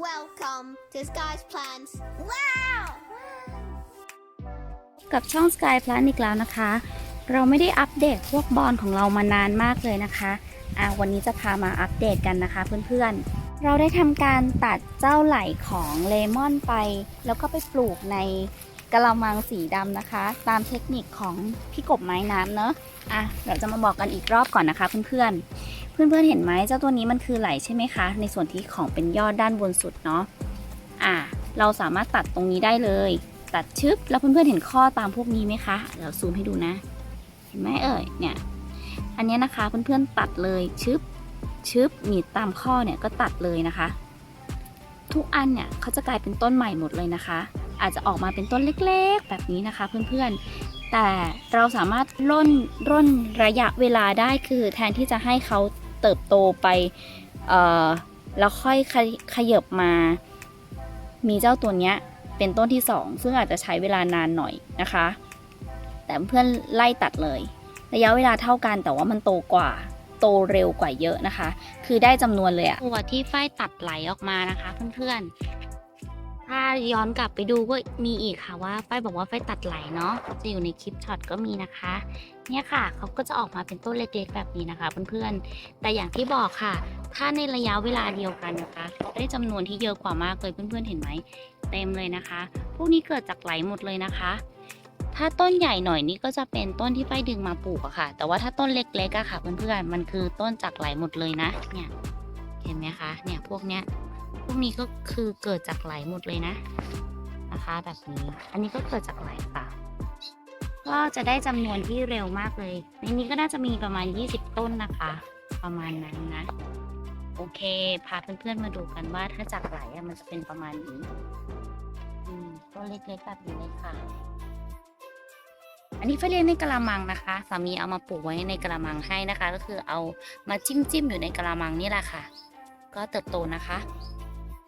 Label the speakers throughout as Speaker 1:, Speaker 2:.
Speaker 1: Welcome to Sky's Plans. Wow!
Speaker 2: กับช่อง Sky Plus อีกแล้วนะคะ เราไม่ได้อัปเดตพวกบอลของเรามานานมากเลยนะคะอะวันนี้จะพามาอัปเดตกันนะคะเพื่อนๆ เราได้ทำการตัดเจ้าไหลของเลมอนไป แล้วก็ไปปลูกใน กระมังสีดำนะคะ ตามเทคนิคของพี่กบไม้น้ำเนอะอะเดี๋ยวจะมาบอกกันอีกรอบก่อนนะคะเพื่อนๆ เพื่อนๆเห็นไหมเจ้าตัวนี้มันคือไหลใช่ไหมคะ ในส่วนที่ของเป็นยอดด้านบนสุดเนาะอะเราสามารถตัดตรงนี้ได้เลย ตัดชึบแล้วเพื่อนๆเห็นข้อตามพวกนี้ไหมคะเดี๋ยวซูมให้ดูนะ เห็นไหมเอ่ยเนี่ยอันเนี้ยนะคะเพื่อนๆตัดเลยชึบชึบมีตามข้อเนี่ยก็ตัดเลยนะคะ ทุกอันเนี่ยเขาจะกลายเป็นต้นใหม่หมดเลยนะคะ อาจจะออกมาเป็นต้นเล็กๆ แบบนี้นะคะเพื่อนๆ แต่เราสามารถร่นร่นระยะเวลาได้คือแทนที่จะให้เขาเติบโตไปเอ่อแล้วค่อยขยขยบมา มีเจ้าตัวเนี้ยเป็นต้นที่ 2 ซึ่งอาจจะใช้เวลานานหน่อยนะคะ แต่เพื่อนไล่ตัดเลย ระยะเวลาเท่ากันแต่ว่ามันโตกว่าโตเร็วกว่าเยอะนะคะ คือได้จำนวนเลยอะตัวที่ฝ้ายตัดไหลออกมานะคะเพื่อนๆ ถ้าย้อนกลับไปดูก็มีอีกค่ะว่าฝ้ายบอกว่าฝ้ายตัดไหลเนาะจะอยู่ในคลิปช็อตก็มีนะคะ เนี่ยค่ะเขาก็จะออกมาเป็นต้นเล็กๆแบบนี้นะคะ เพื่อนๆ แต่อย่างที่บอกค่ะ ถ้าในระยะเวลาเดียวกันนะคะเขาได้จำนวนที่เยอะกว่ามากเลยเพื่อนๆเห็นไหมเต็มเลยนะคะ พวกนี้เกิดจากไหลหมดเลยนะคะ ถ้าต้นใหญ่หน่อยนี่ก็จะเป็นต้นที่ป้ายดึงมาปลูกอะค่ะ แต่ว่าถ้าต้นเล็กๆอะค่ะ เพื่อนๆมันคือต้นจากไหลหมดเลยนะ เนี่ยเห็นไหมคะเนี่ยพวกเนี้ย พวกนี้ก็คือเกิดจากไหลหมดเลยนะนะคะ แบบนี้ อันนี้ก็เกิดจากไหลค่ะ ก็จะได้จำนวนที่เร็วมากเลย ในนี้ก็น่าจะมีประมาณ 20 ต้นนะคะ ประมาณนั้นนะ โอเค พาเพื่อนๆมาดูกันว่าถ้าจากไหลมันจะเป็นประมาณนี้ต้นเล็กๆแบบนี้เลยค่ะ อันนี้ไฟเลี้ยงในกระมังนะคะ สามีเอามาปลูกไว้ในกระมังให้นะคะ ก็คือเอามาจิ้มจิ้มอยู่ในกระมังนี่แหละค่ะ ก็เติบโตนะคะ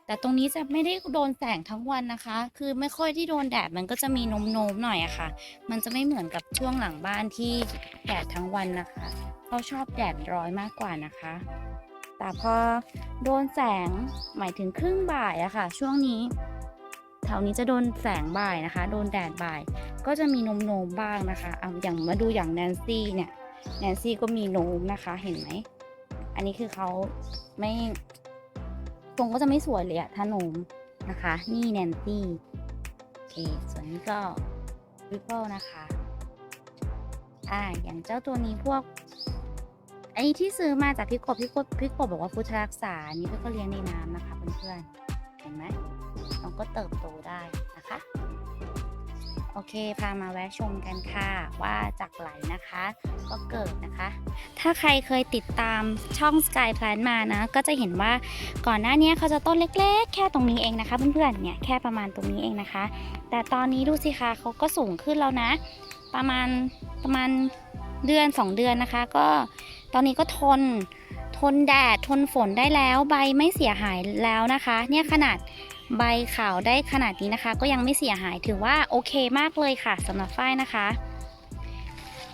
Speaker 2: แต่ตรงนี้จะไม่ได้โดนแสงทั้งวันนะคะ คือไม่ค่อยที่โดนแดดมันก็จะมีนมโนมๆหน่อยอะค่ะ มันจะไม่เหมือนกับช่วงหลังบ้านที่แดดทั้งวันนะคะเขาชอบแดดร้อยมากกว่านะคะ แต่พอโดนแสงหมายถึงครึ่งบ่ายอะค่ะ ช่วงนี้แถวนี้จะโดนแสงบ่ายนะคะ โดนแดดบ่าย ก็จะมีนมโนมๆบ้างนะคะเอาอย่างมาดูอย่างแนนซี่เนี่ยแนนซี่ก็มีโนมนะคะเห็นไหม อันนี้คือเขาไม่ ทรงก็จะไม่สวยเลยอะถ้าโนมนะคะ นี่แนนตี้โอเค ส่วนนี้ก็ริปเปิลนะคะอ่าอย่างเจ้าตัวนี้พวกอันนี้ที่ซื้อมาจากพี่กบพี่กบพี่กบบอกว่าพุทธรักษาอันนี้ก็เลี้ยงในน้ำนะคะเพื่อนๆเห็นไหมน้องก็เติบโต โอเค พามาแวะชมกันค่ะ ว่าจากไหลนะคะ ก็เกิดนะคะ ถ้าใครเคยติดตามช่อง Sky Plan มานะ ก็จะเห็นว่าก่อนหน้านี้เขาจะต้นเล็กๆ แค่ตรงนี้เองนะคะเพื่อนๆ เนี่ยแค่ประมาณตรงนี้เองนะคะ แต่ตอนนี้ดูสิคะเขาก็สูงขึ้นแล้วนะ ประมาณประมาณเดือน 2 เดือนนะคะ ก็ตอนนี้ก็ทนทนแดดทนฝนได้แล้วใบไม่เสียหายแล้วนะคะ เนี่ยขนาด ใบขาวได้ขนาดนี้นะคะ ก็ยังไม่เสียหายถือว่าโอเคมากเลยค่ะสำหรับฝ้ายนะคะ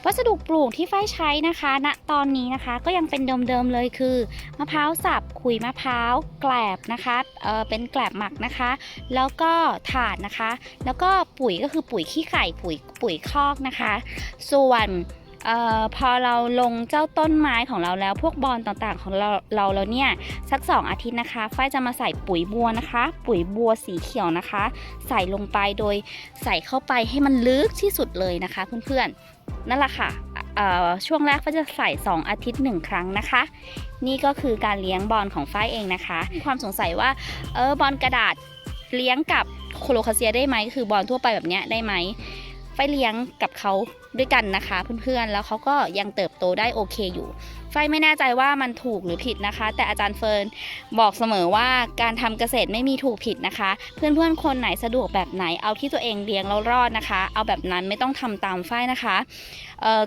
Speaker 2: วัสดุปลูกที่ฝ้ายใช้นะคะณตอนนี้นะคะก็ยังเป็นเดิมๆเลยคือ มะพร้าวสับขุยมะพร้าวแกลบนะคะเออเป็นแกลบหมักนะคะ แล้วก็ถ่านนะคะ แล้วก็ปุ๋ยก็คือปุ๋ยขี้ไก่ปุ๋ยปุ๋ยคอกนะคะ ส่วน ออพอเราลงเจ้าต้นไม้ของเราแล้วพวกบอลต่างๆของเราเราแล้วเนี่ยสัก 2 อาทิตย์นะคะฝ้ายจะมาใส่ปุ๋ยบัวนะคะ ปุ๋ยบัวสีเขียวนะคะ ใส่ลงไปโดยใส่เข้าไปให้มันลึกที่สุดเลยนะคะเพื่อนๆนั่นแหละค่ะช่วงแรกฝ้ายจะใส่ 2 อาทิตย์ 1 ครั้งนะคะ นี่ก็คือการเลี้ยงบอลของฝ้ายเองนะคะมีความสงสัยว่าเออบอลกระดาษเลี้ยงกับโคโลคาเซียได้ไหมคือบอลทั่วไปแบบนี้ได้ไหม ไฟเลี้ยงกับเขาด้วยกันนะคะ เพื่อนๆ แล้วเขาก็ยังเติบโตได้โอเคอยู่ ไฟไม่แน่ใจว่ามันถูกหรือผิดนะคะ แต่อาจารย์เฟิร์นบอกเสมอว่าการทำเกษตรไม่มีถูกผิดนะคะ เพื่อนๆ คนไหนสะดวกแบบไหนเอาที่ตัวเองเลี้ยงแล้วรอดนะคะ เอาแบบนั้นไม่ต้องทำตามไฟนะคะ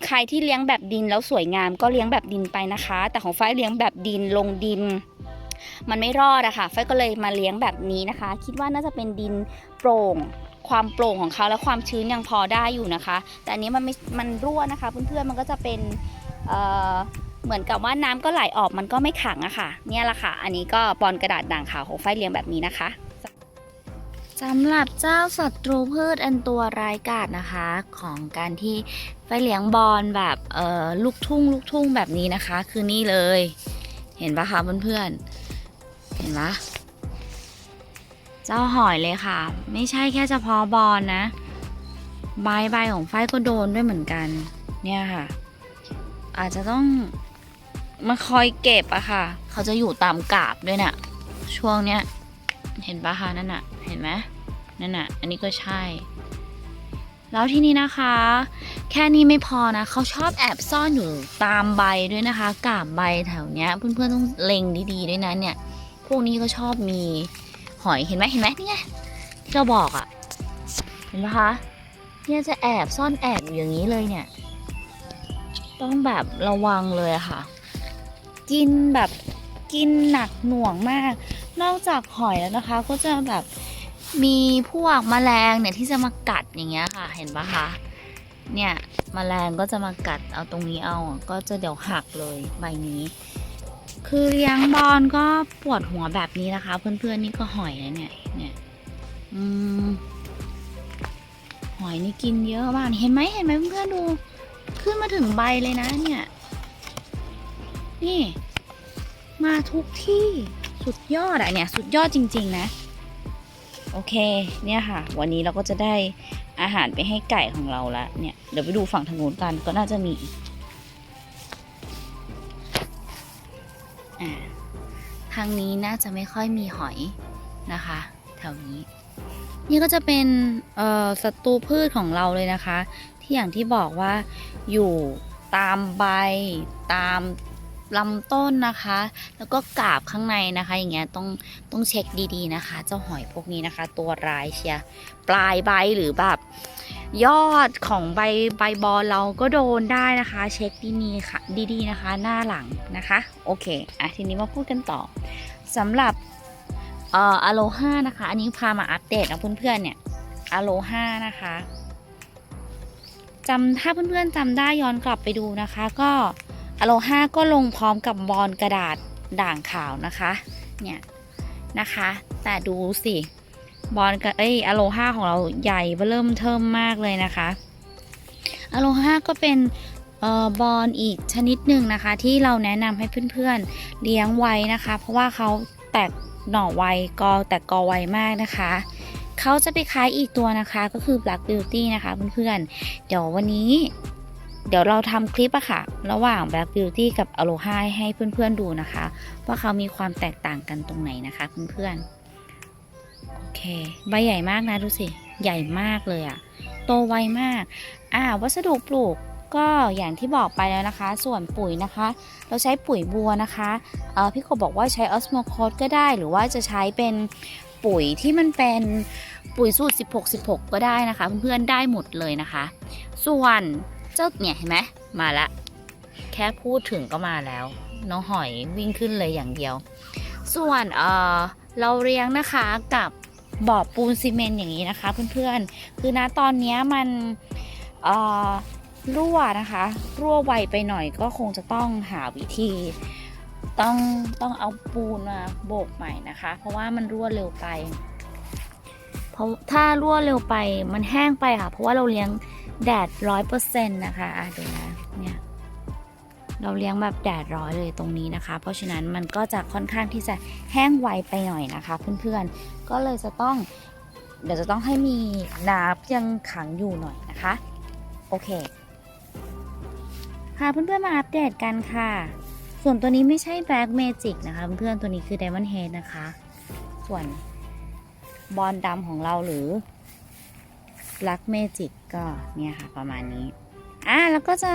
Speaker 2: ใครที่เลี้ยงแบบดินแล้วสวยงามก็เลี้ยงแบบดินไปนะคะ แต่ของไฟเลี้ยงแบบดินลงดิน มันไม่รอดอะค่ะไฟก็เลยมาเลี้ยงแบบนี้นะคะ คิดว่าน่าจะเป็นดินโปร่ง ความโปร่งของเขาและความชื้นยังพอได้อยู่นะคะ แต่อันนี้มันไม่มันรั่วนะคะเพื่อนๆมันก็จะเป็นเเหมือนกับว่าน้ำก็ไหลออกมันก็ไม่ขังอะค่ะ เนี่ยแหละค่ะ อันนี้ก็บอลกระดาษด่างขาวของไฟเลี้ยงแบบนี้นะคะสำหรับเจ้าศัตรูพืชอันตัวร้ายกาจนะคะ ของการที่ไฟเลี้ยงบอลแบบเอ่อลูกทุ่งลูกทุ่งแบบนี้นะคะ คือนี่เลย เห็นปะคะเพื่อนๆเห็นปะ เจ้าหอยเลยค่ะ ไม่ใช่แค่เฉพาะบอลนะ ใบใบของไฟก็โดนด้วยเหมือนกัน เนี่ยค่ะ อาจจะต้องมาคอยเก็บอะค่ะ เขาจะอยู่ตามกาบด้วยน่ะ ช่วงเนี้ย เห็นปะคะนั่นน่ะ เห็นไหมนั่นน่ะ อันนี้ก็ใช่ แล้วที่นี่นะคะ แค่นี้ไม่พอนะ เขาชอบแอบซ่อนอยู่ตามใบด้วยนะคะ กาบใบแถวเนี้ย เพื่อนๆต้องเล็งดีๆด้วยนะเนี่ย พวกนี้ก็ชอบมี หอยเห็นไหมเห็นไหมนี่ไงที่เราบอกอะเห็นปะคะเนี่ยจะแอบซ่อนแอบอยู่อย่างนี้เลยเนี่ย ต้องแบบระวังเลยค่ะ กินแบบกินหนักหน่วงมาก นอกจากหอยแล้วนะคะ ก็จะแบบมีพวกแมลงเนี่ยที่จะมากัดอย่างเงี้ยค่ะ เห็นปะคะเนี่ยแมลงก็จะมากัดเอาตรงนี้เอาก็จะเดี๋ยวหักเลยใบนี้ คือเลี้ยงบอลก็ปวดหัวแบบนี้นะคะ เพื่อนๆนี่ก็หอยนะเนี่ย เนี่ยอืมหอยนี่กินเยอะมากเห็นไหมเห็นไหมเพื่อนๆดู ขึ้นมาถึงใบเลยนะเนี่ย นี่ มาทุกที่สุดยอดอะเนี่ย สุดยอดจริง ๆ นะ โอเค เนี่ยค่ะ วันนี้เราก็จะได้อาหารไปให้ไก่ของเราละเนี่ย เดี๋ยวไปดูฝั่งทางนู้นกันก็น่าจะมีอีก ทางนี้น่าจะไม่ค่อยมีหอยนะคะ แถวนี้ นี่ก็จะเป็นศัตรูพืชของเราเลยนะคะ ที่อย่างที่บอกว่าอยู่ตามใบตามลำต้นนะคะ แล้วก็กาบข้างในนะคะ อย่างเงี้ยต้องต้องเช็คดีๆนะคะ เจ้าหอยพวกนี้นะคะ ตัวร้ายเชียปลายใบหรือแบบ ยอดของใบใบบอลเราก็โดนได้นะคะ เช็คดีๆค่ะดีๆนะคะ หน้าหลังนะคะ โอเคอะทีนี้มาพูดกันต่อสำหรับเอ่ออโลฮานะคะ อันนี้พามาอัปเดตนะเพื่อนๆเนี่ยอโลฮานะคะจำถ้าเพื่อนๆจำได้ย้อนกลับไปดูนะคะ ก็อโลฮาก็ลงพร้อมกับบอลกระดาษด่างขาวนะคะ เนี่ยนะคะ แต่ดูสิ บอลกับเอ้ยอโลฮาของเราใหญ่เริ่มเทิมมากเลยนะคะอโลฮาก็เป็นออบอลอีกชนิดหนึ่งนะคะ ที่เราแนะนำให้เพื่อนๆเลี้ยงไว้นะคะ เพราะว่าเขาแตกหน่อไวกอแต่กอไวมากนะคะเขาจะไปคล้ายอีกตัวนะคะก็คือ Black Beauty นะคะเพื่อนๆ เดี๋ยววันนี้ เดี๋ยวเราทำคลิปอะค่ะ ระหว่าง Black Beauty กับ Aloha ให้เพื่อนๆดูนะคะ ว่าเขามีความแตกต่างกันตรงไหนนะคะเพื่อนๆ เค ใบใหญ่มากนะดูสิ ใหญ่มากเลยอะโตไวมาก อ่า วัสดุปลูกก็อย่างที่บอกไปแล้วนะคะ ส่วนปุ๋ยนะคะ เราใช้ปุ๋ยบัวนะคะเออพี่โคบอกว่าใช้ออสโมโคดก็ได้ หรือว่าจะใช้เป็นปุ๋ยที่มันเป็นปุ๋ยสูตร 16 16 ก็ได้นะคะ เพื่อนๆได้หมดเลยนะคะ ส่วนเจ้าเนี่ยเห็นไหมมาละ แค่พูดถึงก็มาแล้ว น้องหอยวิ่งขึ้นเลยอย่างเดียว ส่วนเออเราเลี้ยงนะคะกับ บ่อปูนซีเมนต์อย่างนี้นะคะ เพื่อนๆ คือนะตอนนี้มันรั่วนะคะ รั่วไวไปหน่อยก็คงจะต้องหาวิธี ต้องต้องเอาปูนมาโบกใหม่นะคะ เพราะว่ามันรั่วเร็วไป เพราะถ้ารั่วเร็วไปมันแห้งไปค่ะ เพราะว่าเราเลี้ยงแดดร้อยเปอร์เซ็นต์นะคะอะดูนะ เราเลี้ยงแบบแดดร้อยเลยตรงนี้นะคะ เพราะฉะนั้นมันก็จะค่อนข้างที่จะแห้งไวไปหน่อยนะคะ เพื่อนๆ ก็เลยจะต้อง เดี๋ยวจะต้องให้มีน้ำยังขังอยู่หน่อยนะคะ โอเคพาเพื่อนๆมาอัปเดตกันค่ะ ส่วนตัวนี้ไม่ใช่ Black Magic นะคะ เพื่อนๆ ตัวนี้คือ Diamond Head นะคะ ส่วนบอลดำของเราหรือ Black Magic ก็เนี่ยค่ะประมาณนี้ อะแล้วก็จะ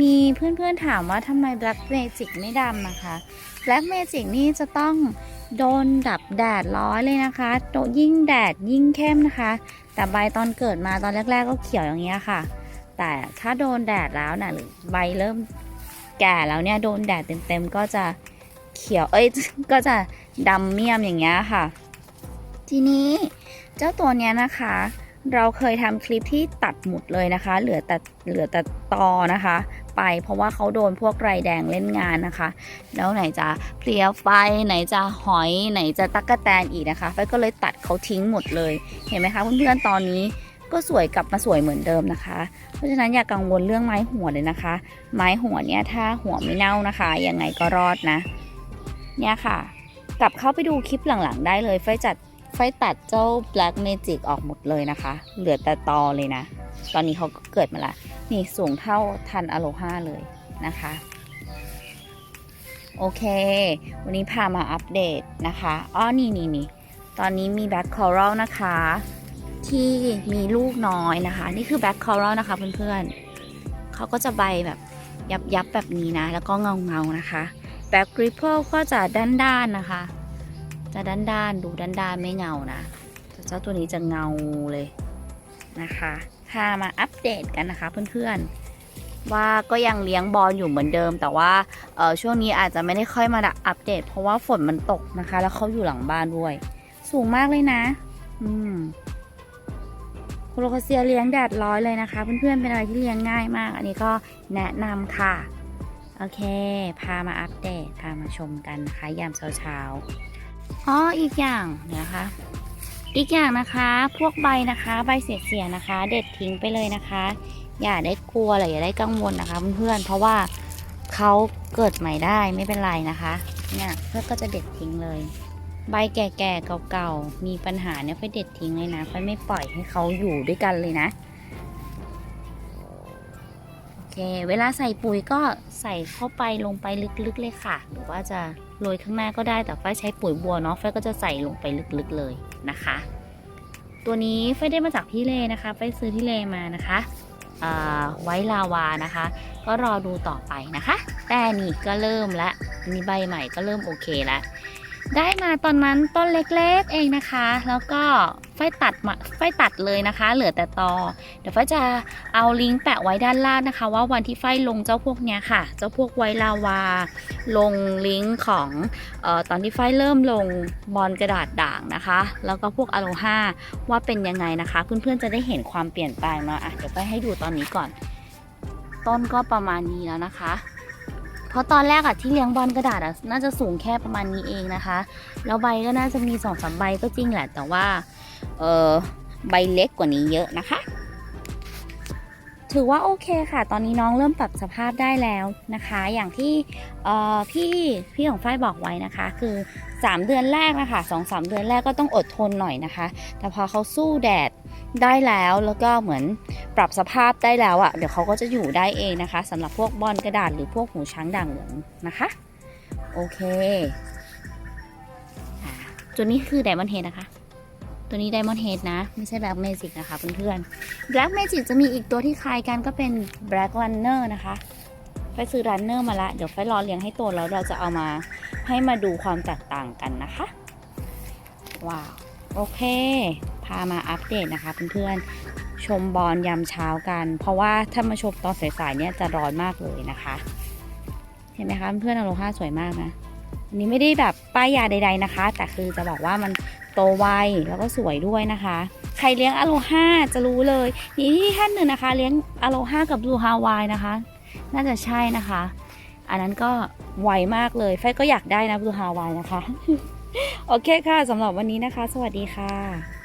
Speaker 2: มีเพื่อนๆถามว่าทำไม Black Magic ไม่ดำนะคะ Black Magic นี่จะต้องโดนดับแดดร้อยเลยนะคะโดยิ่งแดดยิ่งเข้มนะคะ แต่ใบตอนเกิดมาตอนแรก ๆ ก็เขียวอย่างเงี้ยค่ะ แต่ถ้าโดนแดดแล้วน่ะหรือใบเริ่มแก่แล้วเนี่ยโดนแดดเต็มๆก็จะเขียวเอ้ยก็จะดำเมี่ยมอย่างเงี้ยค่ะ ทีนี้เจ้าตัวเนี้ยนะคะ เราเคยทำคลิปที่ตัดหมุดเลยนะคะ เหลือแต่เหลือแต่ตอนะคะ ไปเพราะว่าเขาโดนพวกไรแดงเล่นงานนะคะ แล้วไหนจะเพลียไฟไหนจะหอยไหนจะตั๊กแตนอีกนะคะไฟก็เลยตัดเขาทิ้งหมดเลย เห็นไหมคะเพื่อนๆตอนนี้ก็สวยกลับมาสวยเหมือนเดิมนะคะ เพราะฉะนั้นอย่ากังวลเรื่องไม้หัวเลยนะคะ ไม้หัวเนี่ยถ้าหัวไม่เน่านะคะยังไงก็รอดนะ เนี่ยค่ะ กลับเข้าไปดูคลิปหลังๆ ได้เลยไฟจัด ไฟตัดเจ้า Black Magic ออกหมดเลยนะคะ เหลือแต่ตอเลยนะ ตอนนี้เขาก็เกิดมาละ นี่สูงเท่าทันอโลฮาเลยนะคะ โอเค วันนี้พามาอัปเดตนะคะ อ้อ นี่นี่นี่ตอนนี้มีแบ็คคอรัลนะคะ ที่มีลูกน้อยนะคะ นี่คือแบ็คคอรัลนะคะเพื่อนๆเขาก็จะใบแบบยับยับแบบนี้นะ แล้วก็เงาเงานะคะแบ็กริปเปิลก็จะด้านด้านๆนะคะ จะด้านด้านๆดูด้านด้านๆไม่เงานะแต่เจ้าตัวนี้จะเงาเลยนะคะพามาอัปเดตกันนะคะเพื่อนๆ ว่าก็ยังเลี้ยงบอลอยู่เหมือนเดิม แต่ว่าเออช่วงนี้อาจจะไม่ได้ค่อยมาอัปเดต เพราะว่าฝนมันตกนะคะ แล้วเขาอยู่หลังบ้านด้วย สูงมากเลยนะ อืมโคโลคาเซียเลี้ยงแดดร้อยเลยนะคะ เพื่อนๆเป็นอะไรที่เลี้ยงง่ายมาก อันนี้ก็แนะนำค่ะ โอเค พามาอัปเดตพามาชมกันนะคะ ยามเช้าๆ อ๋ออีกอย่างเดี๋ยวนะคะอีกอย่างนะคะ พวกใบนะคะ ใบเสียๆนะคะ เด็ดทิ้งไปเลยนะคะ อย่าได้กลัวหรืออย่าได้กังวลนะคะเพื่อนๆเพราะว่าเขาเกิดใหม่ได้ไม่เป็นไรนะคะ เนี่ยเพื่อนก็จะเด็ดทิ้งเลย ใบแก่ๆเก่าๆมีปัญหาเนี่ยไปเด็ดทิ้งเลยนะไปไม่ปล่อยให้เขาอยู่ด้วยกันเลยนะโอ เคเวลาใส่ปุ๋ยก็ใส่เข้าไปลงไปลึกๆเลยค่ะ หรือว่าจะโรยข้างหน้าก็ได้แต่ไฟใช้ปุ๋ยบัวเนาะไฟก็จะใส่ลงไปลึกๆเลยนะคะ ตัวนี้ไฟได้มาจากพี่เลนะคะไฟซื้อที่เลมานะคะไว้ลาวานะคะ ก็รอดูต่อไปนะคะ แต่นี่ก็เริ่มละมีใบใหม่ก็เริ่มโอเคแล้วได้มาตอนนั้นต้นเล็กๆเองนะคะ แล้วก็ ไฟตัดมาไฟตัดเลยนะคะ เหลือแต่ตอ เดี๋ยวไฟจะเอาลิงก์แปะไว้ด้านล่างนะคะ ว่าวันที่ไฟลงเจ้าพวกเนี้ยค่ะ เจ้าพวกไวลาวา ลงลิงก์ของออตอนที่ไฟเริ่มลงบอลกระดาษด่างนะคะ แล้วก็พวกอโลฮาว่าเป็นยังไงนะคะ เพื่อนๆจะได้เห็นความเปลี่ยนแปลงเนาะอะเดี๋ยวไฟให้ดูตอนนี้ก่อน ต้นก็ประมาณนี้แล้วนะคะเพราะตอนแรกอะที่เลี้ยงบอลกระดาษอะน่าจะสูงแค่ประมาณนี้เองนะคะ แล้วใบก็น่าจะมีสองสามใบก็จริงแหละ แต่ว่า เออใบเล็กกว่านี้เยอะนะคะ ถือว่าโอเคค่ะ ตอนนี้น้องเริ่มปรับสภาพได้แล้วนะคะ อย่างที่พี่พี่ของฝ้ายบอกไว้นะคะ คือ 3 เดือนแรกนะคะสองสามเดือนแรกก็ต้องอดทนหน่อยนะคะ แต่พอเขาสู้แดดได้แล้วแล้วก็เหมือนปรับสภาพได้แล้วอะ่ะ เดี๋ยวเขาก็จะอยู่ได้เองนะคะสำหรับพวกบอลกระดาษหรือพวกหูช้างด่างเหลืองนะคะ โอเคอ่าตัวนี้คือไดมอนเฮดนะคะ ตัวนี้ไดมอนเฮดนะ ไม่ใช่แบล็กเมจิกนะคะเพื่อนๆแบล็กเมจิกจะมีอีกตัวที่คล้ายกันก็เป็นแบล็กรันเนอร์นะคะไปซื้อรันเนอร์มาละ เดี๋ยวไฟรอเลี้ยงให้โตแล้วเราจะเอามาให้มาดูความแตกต่างกันนะคะ ว้าว โอเค พามาอัปเดตนะคะเพื่อนๆ ชมบอลยามเช้ากัน เพราะว่าถ้ามาชมตอนสายๆเนี่ยจะร้อนมากเลยนะคะ เห็นไหมคะเพื่อนๆอโลฮาสวยมากนะ อันนี้ไม่ได้แบบป้ายยาใด ๆนะคะ แต่คือจะบอกว่ามันโตไวแล้วก็สวยด้วยนะคะ ใครเลี้ยงอโลฮาจะรู้เลยมีที่ท่านหนึ่งนะคะ เลี้ยงอโลฮากับบูฮาวายนะคะ น่าจะใช่นะคะ อันนั้นก็ไวมากเลยไฟก็อยากได้นะบูฮาวายนะคะ โอเคค่ะสำหรับวันนี้นะคะ สวัสดีค่ะ